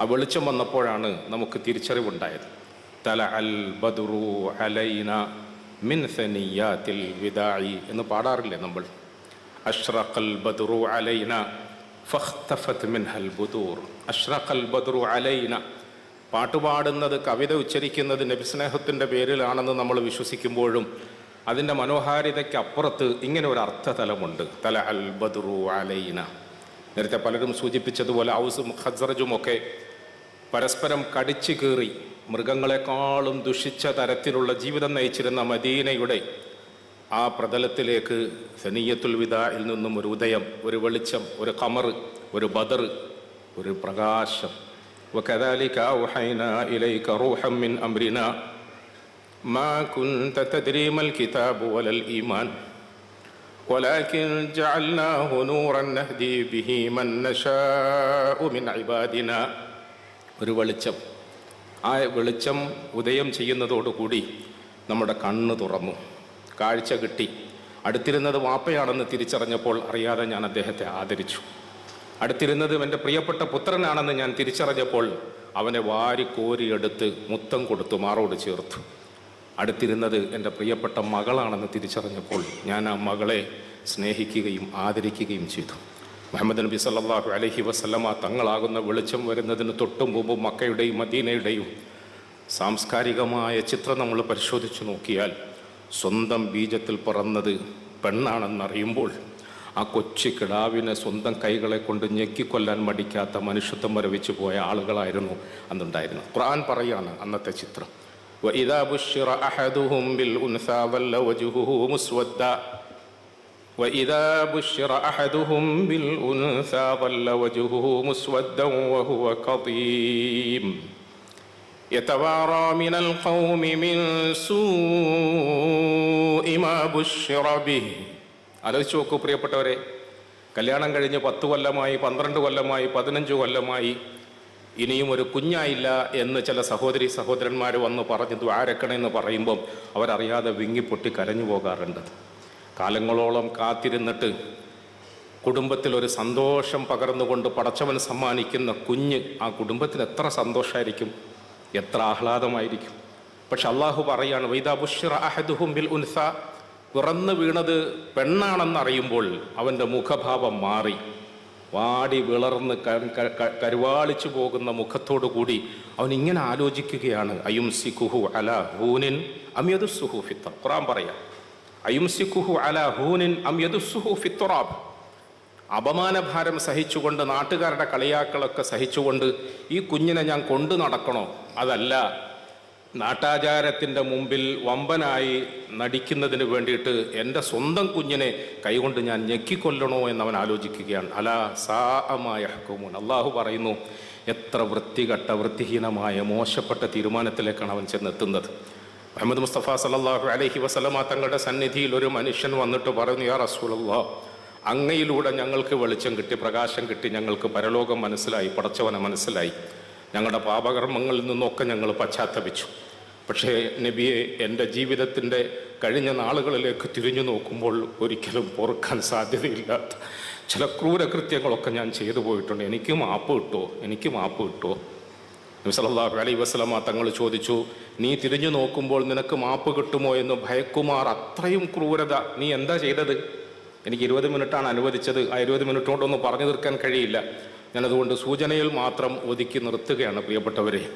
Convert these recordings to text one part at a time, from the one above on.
ആ വെളിച്ചം വന്നപ്പോഴാണ് നമുക്ക് തിരിച്ചറിവുണ്ടായത്. തല അൽ ബദുറു അലൈന മിൻ സനിയാത്തിൽ വിദായി എന്ന് പാടാറില്ലേ നമ്മൾ? അഷ്റഖൽ ബദുറു അലൈന ഫഖ്തഫത് മിൻഹൽ ബുദൂർ. അഷ്റഖൽ ബദുറു അലൈന. പാട്ടുപാടുന്നത് കവിത ഉച്ചരിക്കുന്നത് നബിസ്നേഹത്തിന്റെ പേരിലാണെന്ന് നമ്മൾ വിശ്വസിക്കുമ്പോഴും അതിന്റെ മനോഹാരിതയ്ക്ക് അപ്പുറത്ത് ഇങ്ങനെ ഒരു അർത്ഥതലമുണ്ട്. തല അൽ ബദുറു അലൈന. നേരത്തെ പലരും സൂചിപ്പിച്ചതുപോലെ ഔസും ഒക്കെ പരസ്പരം കടിച്ചു കീറി മൃഗങ്ങളെക്കാളും ദുഷിച്ച തരത്തിലുള്ള ജീവിതം നയിച്ചിരുന്ന മദീനയുടെ ആ പ്രതലത്തിലേക്ക് സനീയത്തുൽ വിദായിൽ നിന്നും ഒരു ഉദയം ഒരു വെളിച്ചം ഒരു കമർ ഒരു ബദർ ഒരു പ്രകാശം وكذلك أوحينا إليك روحا من أمرنا ما كنت تدري ما الكتاب ولا الإيمان ولكن جعلناه نورا نهدي به من نشاء من عبادنا ഒരു വെളിച്ചം. ആ വെളിച്ചം ഉദയം ചെയ്യുന്നതോടുകൂടി നമ്മുടെ കണ്ണ് തുറന്നു. കാഴ്ച കിട്ടി. അടുത്തിരുന്നത് വാപ്പയാണെന്ന് തിരിച്ചറിഞ്ഞപ്പോൾ അറിയാതെ ഞാൻ അദ്ദേഹത്തെ ആദരിച്ചു. അടുത്തിരുന്നത് എന്റെ പ്രിയപ്പെട്ട പുത്രനാണെന്ന് ഞാൻ തിരിച്ചറിഞ്ഞപ്പോൾ അവനെ വാരി കോരിയെടുത്ത് മുത്തം കൊടുത്തു മാറോട് ചേർത്തു. അടുത്തിരുന്നത് എന്റെ പ്രിയപ്പെട്ട മകളാണെന്ന് തിരിച്ചറിഞ്ഞപ്പോൾ ഞാൻ ആ മകളെ സ്നേഹിക്കുകയും ആദരിക്കുകയും ചെയ്തു. മുഹമ്മദ് നബി സല്ലാഹു അലഹി വസ്ലമ തങ്ങളാകുന്ന വെളിച്ചം വരുന്നതിന് തൊട്ടും മുമ്പ് മക്കയുടെയും മദീനയുടെയും സാംസ്കാരികമായ ചിത്രം നമ്മൾ പരിശോധിച്ചു നോക്കിയാൽ സ്വന്തം ബീജത്തിൽ പിറന്നത് പെണ്ണാണെന്നറിയുമ്പോൾ ആ കൊച്ചു കിടാവിനെ സ്വന്തം കൈകളെ കൊണ്ട് ഞെക്കിക്കൊല്ലാൻ മടിക്കാത്ത മനുഷ്യത്വം വരവിച്ചു പോയ ആളുകളായിരുന്നു അന്നുണ്ടായിരുന്നു ഖുർആൻ പറയാണ് അന്നത്തെ ചിത്രം. وإذا بشر أحدهم بالأنثى ظل وجهه مسودا وهو كظيم يتوارى من القوم من سوء ما بشر به ആലോചിച്ച് നോക്കൂ പ്രിയപ്പെട്ടവരെ കല്യാണം കഴിഞ്ഞ് പത്ത് കൊല്ലമായി പന്ത്രണ്ട് കൊല്ലമായി പതിനഞ്ച് കൊല്ലമായി ഇനിയും ഒരു കുഞ്ഞായില്ല എന്ന് ചില സഹോദരി സഹോദരന്മാർ വന്ന് പറഞ്ഞ് ദ്വാരക്കണമെന്ന് പറയുമ്പം അവരറിയാതെ വിങ്ങിപ്പൊട്ടി കരഞ്ഞു പോകാറുണ്ട് കാലങ്ങളോളം കാത്തിരുന്നിട്ട് കുടുംബത്തിൽ ഒരു സന്തോഷം പകർന്നുകൊണ്ട് പടച്ചവൻ സമ്മാനിക്കുന്ന കുഞ്ഞ് ആ കുടുംബത്തിന് എത്ര സന്തോഷമായിരിക്കും എത്ര ആഹ്ലാദമായിരിക്കും. പക്ഷെ അള്ളാഹു പറയാണ് വൈദാബുഷിർ അഹദുഹും ബിൽ ഉൻസ. പിറന്നു വീണത് പെണ്ണാണെന്ന് അറിയുമ്പോൾ അവന്റെ മുഖഭാവം മാറി. വാടി വിളർന്ന് കരുവാളിച്ചു പോകുന്ന മുഖത്തോടു കൂടി അവൻ ഇങ്ങനെ ആലോചിക്കുകയാണ് അയുംസി കുഹു അല ഹൂനിൻ അമ്യദുസുഹു ഫിത്ത ഖുറാൻ പറയാം അയുംസി കുഹു അല ഹൂനിൻ അമ്യദുസുഹു ഫിത്തുറാബ് അപമാനഭാരം സഹിച്ചുകൊണ്ട് നാട്ടുകാരുടെ കളിയാക്കളൊക്കെ സഹിച്ചുകൊണ്ട് ഈ കുഞ്ഞിനെ ഞാൻ കൊണ്ടു നടക്കണോ? അതല്ല നാട്ടാചാരത്തിന്റെ മുമ്പിൽ വമ്പനായി നടിക്കുന്നതിന് വേണ്ടിയിട്ട് എന്റെ സ്വന്തം കുഞ്ഞിനെ കൈകൊണ്ട് ഞാൻ ഞെക്കിക്കൊല്ലണോ എന്നവൻ ആലോചിക്കുകയാണ്. അല സാമായ ഹക്കുമൂൻ അള്ളാഹു പറയുന്നു എത്ര വൃത്തികെട്ട വൃത്തിഹീനമായ മോശപ്പെട്ട തീരുമാനത്തിലേക്കാണ് അവൻ ചെന്നെത്തുന്നത്. മുഹമ്മദ് മുസ്തഫ സല്ലല്ലാഹു അലഹി വസ്ലമ തങ്ങളുടെ സന്നിധിയിൽ ഒരു മനുഷ്യൻ വന്നിട്ട് പറഞ്ഞു യാ റസൂലല്ലാ അങ്ങയിലൂടെ ഞങ്ങൾക്ക് വെളിച്ചം കിട്ടി പ്രകാശം കിട്ടി ഞങ്ങൾക്ക് പരലോകം മനസ്സിലായി പടച്ചവനെ മനസ്സിലായി. ഞങ്ങളുടെ പാപകർമ്മങ്ങളിൽ നിന്നൊക്കെ ഞങ്ങൾ പശ്ചാത്തപിച്ചു. പക്ഷേ നബിയെ എന്റെ ജീവിതത്തിന്റെ കഴിഞ്ഞ നാളുകളിലേക്ക് തിരിഞ്ഞു നോക്കുമ്പോൾ ഒരിക്കലും ഓർക്കാൻ സാധ്യതയില്ലാത്ത ചില ക്രൂരകൃത്യങ്ങളൊക്കെ ഞാൻ ചെയ്തു പോയിട്ടുണ്ട്. എനിക്ക് മാപ്പ് കിട്ടുമോ എനിക്ക് മാപ്പ് കിട്ടുമോ നബി അലൈ വസ്ലമ തങ്ങൾ ചോദിച്ചു നീ തിരിഞ്ഞു നോക്കുമ്പോൾ നിനക്ക് മാപ്പ് കിട്ടുമോ എന്ന് ഭയക്കുമാർ അത്രയും ക്രൂരത. നീ എന്താ ചെയ്തത്? എനിക്ക് ഇരുപത് മിനിറ്റാണ് അനുവദിച്ചത്. ആ ഇരുപത് മിനിറ്റ് കൊണ്ടൊന്നും പറഞ്ഞു തീർക്കാൻ കഴിയില്ല. ഞാനതുകൊണ്ട് സൂചനയിൽ മാത്രം ഒതുക്കി നിർത്തുകയാണ് പ്രിയപ്പെട്ടവരെ.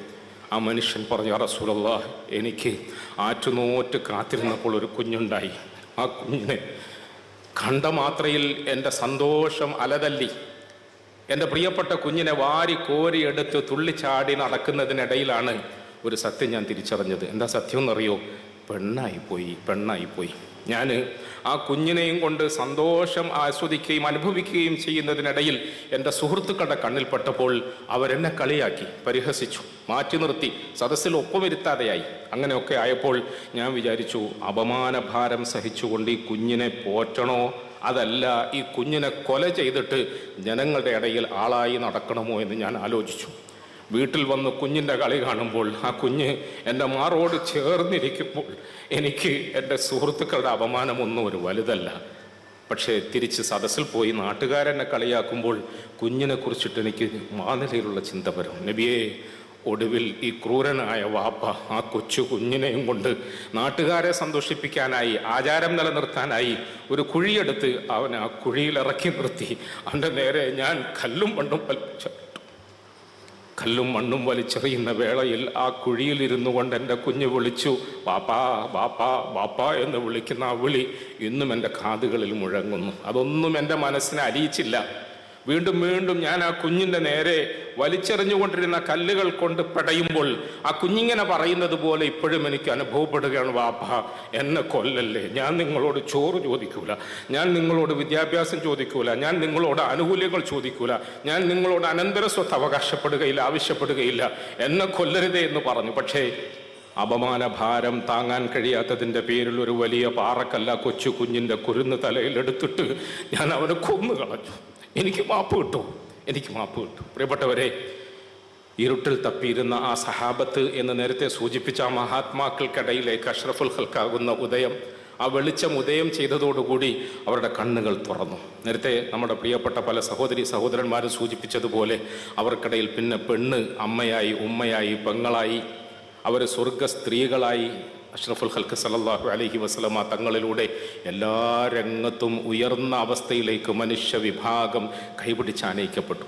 ആ മനുഷ്യൻ പറഞ്ഞു "യാ റസൂലല്ലാ എനിക്ക് ആറ്റുനോറ്റ് കാത്തിരുന്നപ്പോൾ ഒരു കുഞ്ഞുണ്ടായി. ആ കുഞ്ഞിനെ കണ്ട മാത്രയിൽ എന്റെ സന്തോഷം അലതല്ലി. എന്റെ പ്രിയപ്പെട്ട കുഞ്ഞിനെ വാരി കോരി എടുത്ത് തുള്ളിച്ചാടി നടക്കുന്നതിനിടയിലാണ് ഒരു സത്യം ഞാൻ തിരിച്ചറിഞ്ഞത്. എന്താ സത്യം എന്നറിയോ? പെണ്ണായിപ്പോയി പെണ്ണായിപ്പോയി ഞാൻ ആ കുഞ്ഞിനെയും കൊണ്ട് സന്തോഷം ആസ്വദിക്കുകയും അനുഭവിക്കുകയും ചെയ്യുന്നതിനിടയിൽ എന്റെ സുഹൃത്തുക്കളുടെ കണ്ണിൽപ്പെട്ടപ്പോൾ അവരെന്നെ കളിയാക്കി പരിഹസിച്ചു മാറ്റി നിർത്തി സദസ്സിൽ ഒപ്പമിരുത്താതെയായി അങ്ങനെയൊക്കെ ആയപ്പോൾ ഞാൻ വിചാരിച്ചു അപമാനഭാരം സഹിച്ചുകൊണ്ട് ഈ കുഞ്ഞിനെ പോറ്റണോ? അതല്ല ഈ കുഞ്ഞിനെ കൊല ചെയ്തിട്ട് ജനങ്ങളുടെ ഇടയിൽ ആളായി നടക്കണമോ എന്ന് ഞാൻ ആലോചിച്ചു. വീട്ടിൽ വന്ന് കുഞ്ഞിന്റെ കളി കാണുമ്പോൾ ആ കുഞ്ഞ് എന്റെ മാറോട് ചേർന്നിരിക്കുമ്പോൾ എനിക്ക് എന്റെ സുഹൃത്തുക്കളുടെ അപമാനമൊന്നും ഒരു വലുതല്ല. പക്ഷേ തിരിച്ച് സദസ്സിൽ പോയി നാട്ടുകാരെന്നെ കളിയാക്കുമ്പോൾ കുഞ്ഞിനെ കുറിച്ചിട്ട് എനിക്ക് മാനിലയിലുള്ള ചിന്ത വരും. നബിയെ ഒടുവിൽ ഈ ക്രൂരനായ വാപ്പ ആ കൊച്ചു കുഞ്ഞിനെയും കൊണ്ട് നാട്ടുകാരെ സന്തോഷിപ്പിക്കാനായി ആചാരം നിലനിർത്താനായി ഒരു കുഴിയെടുത്ത് അവൻ ആ കുഴിയിൽ ഇറക്കി നിർത്തി. അവന്റെ നേരെ ഞാൻ കല്ലും മണ്ണും വലിച്ചു. കല്ലും മണ്ണും വലിച്ചെറിയുന്ന വേളയിൽ ആ കുഴിയിൽ ഇരുന്നു കൊണ്ട് എന്റെ കുഞ്ഞ് വിളിച്ചു വാപ്പാ വാപ്പാ വാപ്പാ എന്ന് വിളിക്കുന്ന ആ വിളി ഇന്നും എന്റെ കാതുകളിൽ മുഴങ്ങുന്നു. അതൊന്നും എന്റെ മനസ്സിനെ അലിയിച്ചില്ല. വീണ്ടും വീണ്ടും ഞാൻ ആ കുഞ്ഞിന്റെ നേരെ വലിച്ചെറിഞ്ഞുകൊണ്ടിരുന്ന കല്ലുകൾ കൊണ്ട് പടയുമ്പോൾ ആ കുഞ്ഞിങ്ങനെ പറയുന്നത് പോലെ ഇപ്പോഴും എനിക്ക് അനുഭവപ്പെടുകയാണ് വാപ്പ എന്നെ കൊല്ലല്ലേ? ഞാൻ നിങ്ങളോട് ചോറ് ചോദിക്കൂല. ഞാൻ നിങ്ങളോട് വിദ്യാഭ്യാസം ചോദിക്കൂല. ഞാൻ നിങ്ങളോട് ആനുകൂല്യങ്ങൾ ചോദിക്കൂല. ഞാൻ നിങ്ങളോട് അനന്തര സ്വത്ത് അവകാശപ്പെടുകയില്ല ആവശ്യപ്പെടുകയില്ല. എന്നെ കൊല്ലരുതേ എന്ന് പറഞ്ഞു. പക്ഷേ അപമാന ഭാരം താങ്ങാൻ കഴിയാത്തതിന്റെ പേരിൽ ഒരു വലിയ പാറക്കല്ല കൊച്ചു കുഞ്ഞിന്റെ കുരുന്ന് തലയിലെടുത്തിട്ട് ഞാൻ അവനെ കൊന്നു കളഞ്ഞു. എനിക്ക് മാപ്പ് കിട്ടു. എനിക്ക് മാപ്പ് കിട്ടു. പ്രിയപ്പെട്ടവരെ ഇരുട്ടിൽ തപ്പിയിരുന്ന ആ സഹാബത്ത് എന്ന് നേരത്തെ സൂചിപ്പിച്ച ആ മഹാത്മാക്കൾക്കിടയിലേക്ക് അഷ്റഫുൽ ഹൽക്കാകുന്ന ഉദയം ആ വെളിച്ചം ഉദയം ചെയ്തതോടുകൂടി അവരുടെ കണ്ണുകൾ തുറന്നു. നേരത്തെ നമ്മുടെ പ്രിയപ്പെട്ട പല സഹോദരി സഹോദരന്മാരും സൂചിപ്പിച്ചതുപോലെ അവർക്കിടയിൽ പിന്നെ പെണ്ണ് അമ്മയായി ഉമ്മയായി പെങ്ങളായി അവർ സ്വർഗ സ്ത്രീകളായി അഷ്റഫുൽ ഹൽക്ക് സലല്ലാഹു അലഹി വസ്ലമ തങ്ങളിലൂടെ എല്ലാ രംഗത്തും ഉയർന്ന അവസ്ഥയിലേക്ക് മനുഷ്യ വിഭാഗം കൈപിടിച്ചാനയിക്കപ്പെട്ടു